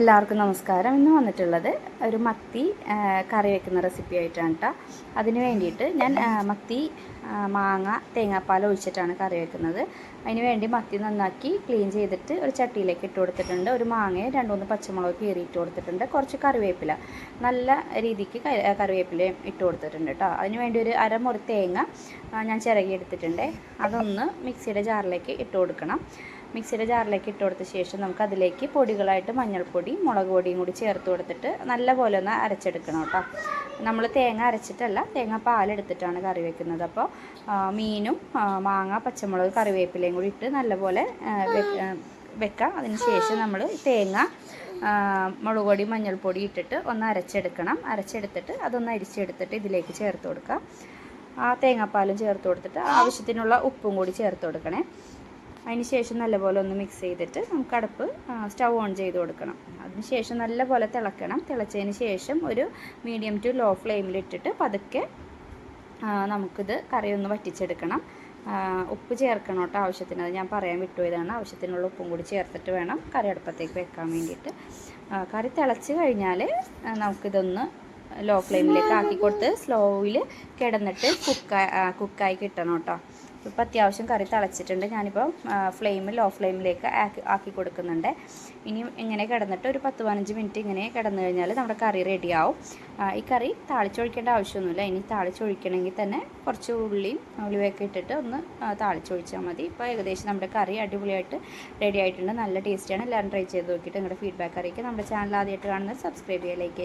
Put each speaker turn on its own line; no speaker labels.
എല്ലാവർക്കും നമസ്കാരം. ഇന്ന് വന്നിട്ടുള്ളത് ഒരു മത്തി കറി വെക്കുന്ന റെസിപ്പി ആയിട്ടാണ് കേട്ടോ അതിന് വേണ്ടിയിട്ട് ഞാൻ മത്തി മാങ്ങ തേങ്ങാപ്പാൽ ഒഴിച്ചിട്ടാണ് കറി വെക്കുന്നത്. അതിന് വേണ്ടി മത്തി നന്നാക്കി ക്ലീൻ ചെയ്തിട്ട് ഒരു ചട്ടിയിലേക്ക് ഇട്ട് കൊടുത്തിട്ടുണ്ട്. ഒരു മാങ്ങയും രണ്ട് മൂന്ന് പച്ചമുളക് കീറി ഇട്ട് കൊടുത്തിട്ടുണ്ട്. കുറച്ച് കറിവേപ്പില നല്ല രീതിക്ക് കറിവേപ്പിലയും ഇട്ട് കൊടുത്തിട്ടുണ്ട് കേട്ടോ അതിന് വേണ്ടി ഒരു അരമുറി തേങ്ങ ഞാൻ ചിരകി എടുത്തിട്ടുണ്ട്. അതൊന്ന് മിക്സിയുടെ ജാറിലേക്ക് ഇട്ട് കൊടുക്കണം. മിക്സിയുടെ ജാറിലേക്ക് ഇട്ട് കൊടുത്ത ശേഷം നമുക്ക് അതിലേക്ക് പൊടികളായിട്ട് മഞ്ഞൾപ്പൊടി മുളക് പൊടിയും കൂടി ചേർത്ത് കൊടുത്തിട്ട് നല്ലപോലെ ഒന്ന് അരച്ചെടുക്കണം കേട്ടോ. നമ്മൾ തേങ്ങ അരച്ചിട്ടല്ല തേങ്ങ പാലെടുത്തിട്ടാണ് കറി വെക്കുന്നത്. അപ്പോൾ മീനും മാങ്ങ പച്ചമുളക് കറിവേപ്പിലയും കൂടി ഇട്ട് നല്ലപോലെ വെക്കാം. അതിന് ശേഷം നമ്മൾ തേങ്ങ മുളക് പൊടി മഞ്ഞൾപ്പൊടി ഇട്ടിട്ട് ഒന്ന് അരച്ചെടുക്കണം. അരച്ചെടുത്തിട്ട് അതൊന്ന് അരിച്ചെടുത്തിട്ട് ഇതിലേക്ക് ചേർത്ത് കൊടുക്കുക ആ തേങ്ങാപ്പാലും ചേർത്ത് കൊടുത്തിട്ട് ആവശ്യത്തിനുള്ള ഉപ്പും കൂടി ചേർത്ത് കൊടുക്കണേ. ശേഷം നല്ലപോലെ ഒന്ന് മിക്സ് ചെയ്തിട്ട് നമുക്ക് അടുപ്പ് സ്റ്റൗ ഓൺ ചെയ്ത് കൊടുക്കണം. ശേഷം നല്ലപോലെ തിളക്കണം. തിളച്ചതിന് ശേഷം ഒരു മീഡിയം ടു ലോ ഫ്ലെയിമിൽ ഇട്ടിട്ട് പതുക്കെ നമുക്കിത് കറി ഒന്ന് വറ്റിച്ചെടുക്കണം. ഉപ്പ് ചേർക്കണം കേട്ടോ ആവശ്യത്തിന്. അത് ഞാൻ പറയാൻ വിട്ടുപോയതാണ് ആവശ്യത്തിനുള്ള ഉപ്പും കൂടി ചേർത്തിട്ട് വേണം കറി അടുപ്പത്തേക്ക് വെക്കാൻ വേണ്ടിയിട്ട്. കറി തിളച്ച് കഴിഞ്ഞാൽ നമുക്കിതൊന്ന് ലോ ഫ്ലെയിമിലേക്ക് ആക്കി കൊടുത്ത് സ്ലോയിൽ കിടന്നിട്ട് കുക്കായി കുക്കായി കിട്ടണം കേട്ടോ. ഇപ്പം അത്യാവശ്യം കറി തിളച്ചിട്ടുണ്ട്. ഞാനിപ്പോൾ ഫ്ലെയിം ലോ ഫ്ലെയിമിലേക്ക് ആക്കി ആക്കി കൊടുക്കുന്നുണ്ട്. ഇനി ഇങ്ങനെ കിടന്നിട്ട് ഒരു പത്ത് പതിനഞ്ച് മിനിറ്റ് ഇങ്ങനെ കിടന്നു കഴിഞ്ഞാൽ നമ്മുടെ കറി റെഡിയാവും ഈ കറി താളിച്ചൊഴിക്കേണ്ട ആവശ്യമൊന്നുമില്ല. ഇനി താളിച്ചൊഴിക്കണമെങ്കിൽ തന്നെ കുറച്ച് ഉള്ളിയും ഉലുവയൊക്കെ ഇട്ടിട്ട് ഒന്ന് താളിച്ചൊഴിച്ചാൽ മതി. ഇപ്പോൾ ഏകദേശം നമ്മുടെ കറി അടിപൊളിയായിട്ട് റെഡി ആയിട്ടുണ്ട്. നല്ല ടേസ്റ്റിയാണ് എല്ലാവരും ട്രൈ ചെയ്ത് നോക്കിയിട്ട് നിങ്ങളുടെ ഫീഡ്ബാക്ക് അറിയിക്കുക. നമ്മുടെ ചാനൽ ആദ്യമായിട്ട് കാണുന്നത് സബ്സ്ക്രൈബ് ചെയ്യുക ലൈക്ക്